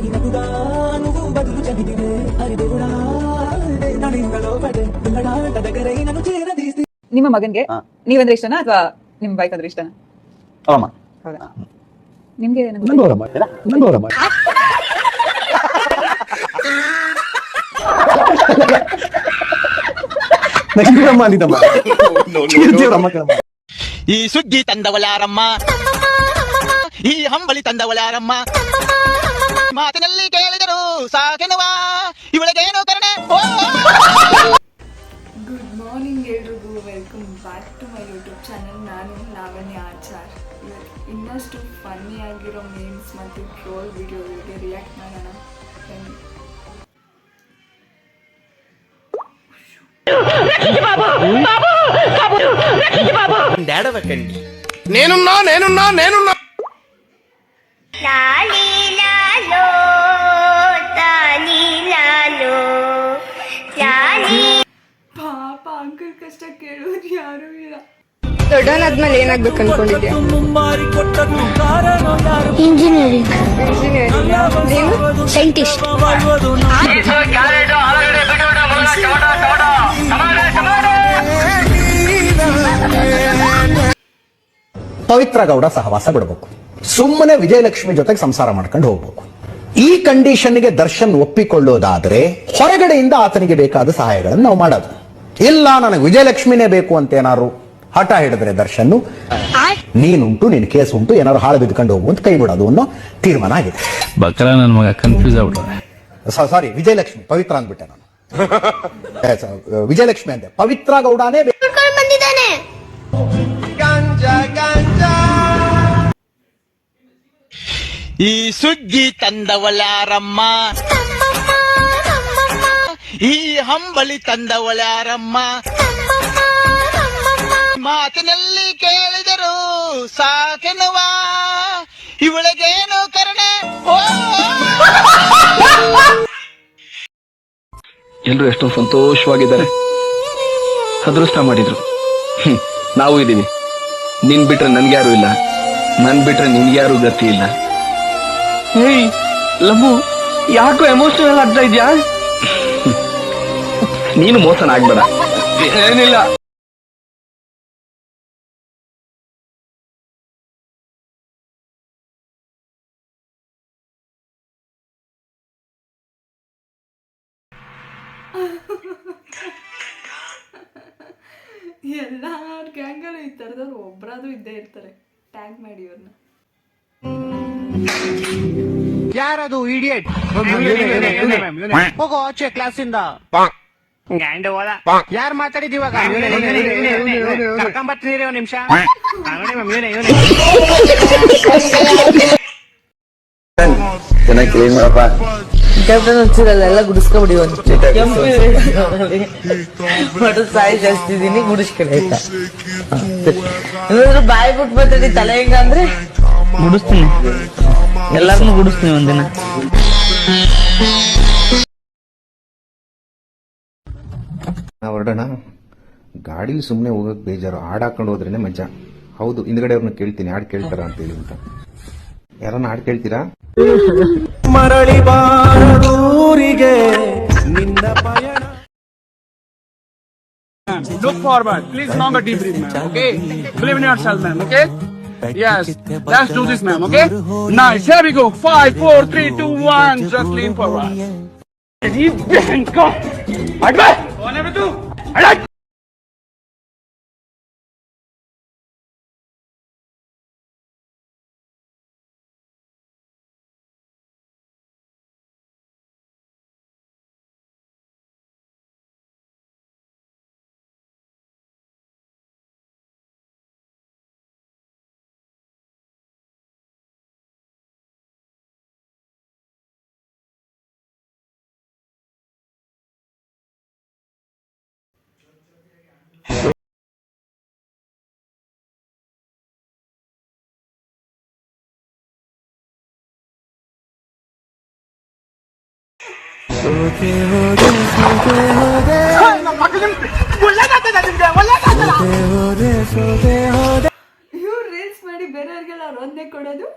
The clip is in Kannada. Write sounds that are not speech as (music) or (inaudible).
తగినట్టుగా నువ్వు బదులు చెబితివే అది దేవుడా నడింగలో పడే దుంగడాట దగ్గరై నన్ను చేరదీసి ನಿಮ್ಮ ಮಗನ್ಗೆ ಹಾ. ನೀವಂದ್ರೆ ಇಷ್ಟನಾ ಅಥವಾ ನಿಮ್ ವೈಫ್ ಅಂದ್ರೆ ಇಷ್ಟನಾ ಅವಮ್ಮ ಹೌದಾ ನಿಮ್ಗೆ ನಮ್ಗೆ- ನಂಗೂ ಅವರಮ್ಮ ನಂಗೂ ಅವರಮ್ಮ ನಂಗೂರಮ್ಮ ಅಂದಿದ್ದಮ್ಮ ಕೀರ್ತಿಯವ್ರಮ್ಮ ಕಣಮ್ಮ. ಈ ಸುದ್ದಿ ತಂದವಳ್ಯಾರಮ್ಮ ಈ ಹಂಬಲಿ ತಂದವಳ್ಯಾರಮ್ಮ ಮಾತಿನಲ್ಲಿ ಕೇಳಿದರು ಸಾಕೆನವಾ ಇವಳಿಗೇನು ಕರುಣೆ ಓ ಗುಡ್ ಮಾರ್ನಿಂಗ್ ಎಲ್ರಿಗೂ welcome back to my YouTube channel ನಾನು ಲಾವಣ್ಯ ಆಚಾರ್ ಇವತ್ತು ಇನ್ನಷ್ಟು ಫನ್ನಿ ಆಗಿರೋ ಮೀಮ್ಸ್ ಮತ್ತು ಟ್ರೋಲ್ ವಿಡಿಯೋಗಳಿಗೆ ರಿಯಾಕ್ಟ್ ಮಾಡೋಣ ಬನ್ನಿ నేనున్నా నేనున్నా నేనున్నా ಲಾಲೋ ತಾನಿ ಲಾಲೋ ತಾನಿ. ಪಾಪ ಕಷ್ಟ ಕೇಳೋದು ಯಾರು ಇಲ್ಲ. ದೊಡ್ಡವನಾದ್ಮೇಲೆ ಏನಾಗ್ಬೇಕು ಅನ್ಕೊಂಡಿದ್ಯಾ? ಇಂಜಿನಿಯರಿಂಗ್ ಇಂಜಿನಿಯರಿಂಗ್ ನೀನು ಸೈಂಟಿಸ್ಟ್ ಪವಿತ್ರ ಗೌಡ ಸಹವಾಸ ಬಿಡಬೇಕು. ಸುಮ್ಮನೆ ವಿಜಯಲಕ್ಷ್ಮಿ ಜೊತೆಗೆ ಸಂಸಾರ ಮಾಡ್ಕೊಂಡು ಹೋಗ್ಬೇಕು. ಈ ಕಂಡೀಷನ್ಗೆ ದರ್ಶನ್ ಒಪ್ಪಿಕೊಳ್ಳೋದಾದ್ರೆ ಹೊರಗಡೆಯಿಂದ ಆತನಿಗೆ ಬೇಕಾದ ಸಹಾಯಗಳನ್ನು ನಾವು ಮಾಡೋದು. ಇಲ್ಲ ನನಗೆ ವಿಜಯಲಕ್ಷ್ಮಿನೇ ಬೇಕು ಅಂತ ಏನಾರು ಹಠ ಹಿಡಿದ್ರೆ ದರ್ಶನ್ ನೀನುಂಟು ನಿನ್ ಕೇಸ್ ಉಂಟು ಏನಾದ್ರು ಹಾಳು ಬಿದ್ಕೊಂಡು ಹೋಗು ಅಂತ ಕೈ ಬಿಡೋದು ಅನ್ನೋ ತೀರ್ಮಾನ ಆಗಿದೆ. ಬಕ್ರ ನನ್ನ ಮಗ ಕನ್ಫ್ಯೂಸ್ ಸಾರಿ ವಿಜಯಲಕ್ಷ್ಮಿ ಪವಿತ್ರ ಅಂದ್ಬಿಟ್ಟೆ ನಾನು. (laughs) ವಿಜಯಲಕ್ಷ್ಮಿ ಅಂದೆ ಪವಿತ್ರ ಗೌಡನೇ ಈ ಸುಗ್ಗಿ ತಂದವಳ್ಯಾರಮ್ಮ ಈ ಹಂಬಲಿ ತಂದವಳ್ಯಾರಮ್ಮ ಮಾತಿನಲ್ಲಿ ಕೇಳಿದರು ಸಾಕೆನವಾ ಇವಳಿಗೇನು ಕರುಣೆ? ಎಲ್ರು ಎಷ್ಟೊಂದು ಸಂತೋಷವಾಗಿದ್ದಾರೆ. ಅದೃಷ್ಟ ಮಾಡಿದ್ರು. ನಾವು ಇದ್ದೀವಿ. ನಿನ್ ಬಿಟ್ರೆ ನನ್ಗೆ ಯಾರು ಇಲ್ಲ. ನನ್ ಬಿಟ್ರೆ ನಿನ್ಗೆ ಯಾರು ಗತಿ ಇಲ್ಲ. ಹೇಯ್ ಲಂಬು ಯಾಕೋ ಎಮೋಷನಲ್ ಆಗ್ತಾ ಇದ್ಯಾ? ನೀನು ಮೋಸನ ಆಗ್ಬೇಡ. ಏನಿಲ್ಲ. ಎಲ್ಲ ಗ್ಯಾಂಗಲ್ಲೂ ಈ ಥರದವ್ರು ಒಬ್ಬರಾದ್ರೂ ಇದ್ದೇ ಇರ್ತಾರೆ. ಟ್ಯಾಗ್ ಮಾಡಿ ಅವ್ರನ್ನ ಯಾರದು ಇಡಿಯಟ್ ಹೋಗೋ ಆಚೆ ಕ್ಲಾಸಿಂದ ಯಾರು ಮಾತಾಡಿದ ಇವಾಗ? ಕರ್ಕೊಂಬರ್ತೀನಿ ಒಂದ್ ನಿಮಿಷ. ಚೆನ್ನಾಗಿ ಕ್ಲೀನ್ ಮಾಡಪ್ಪ. ಎಲ್ಲ ಗುಡಿಸ್ಕೊಬಿಡಿ ಒಂದು ಸಾಯಿ ಜಾಸ್ತಿ ಇದೀನಿ ಗುಡಿಸ್ಕೊಳ್ಳಿ ಆಯ್ತಾ? ಏನಾದ್ರು ಬಾಯಿ ಬಿಟ್ಟು ಬರ್ತೀನಿ ತಲೆ ಹೆಂಗ ಅಂದ್ರೆ ಗುಡಿಸ್ತೀನಿ ಎಲ್ಲಾರನ್ನು ಗುಡಿಸ್ತೀನಿ ಒಂದಿನ ನಾವು ಹೊರಡೋಣ ಗಾಡೀಲಿ ಸುಮ್ಮನೆ ಹೋಗಕ್ ಬೇಜಾರು ಹಾಡ್ ಹಾಕೊಂಡು ಹೋದ್ರೇನೆ ಮಜಾ ಹೌದು ಹಿಂದ್ಗಡೆ ಅವ್ರನ್ನ ಕೇಳ್ತೀನಿ ಹಾಡ್ ಕೇಳ್ತಾರ ಅಂತ ಹೇಳಿ ಅಂತ ಯಾರನ್ನ ಹಾಡ್ ಕೇಳ್ತೀರಾ ಮರಳಿ ಬಾರದೂರಿಗೆ ನಿನ್ನ ಪಯಣ Look forward. Please long a deep breath, ma'am. Okay? Believe in yourself, ma'am. Okay? Yes. Let's do this, ma'am. Okay? Nice. Here we go. Five, four, three, two, one. Just lean forward. Deep breath. Go. Advance. One, number ಇವ್ರು ರೀಲ್ಸ್ ಮಾಡಿ ಬೇರೆಯವ್ರಿಗೆಲ್ಲ ಅವ್ರು ಒಂದೇ ಕೊಡೋದು?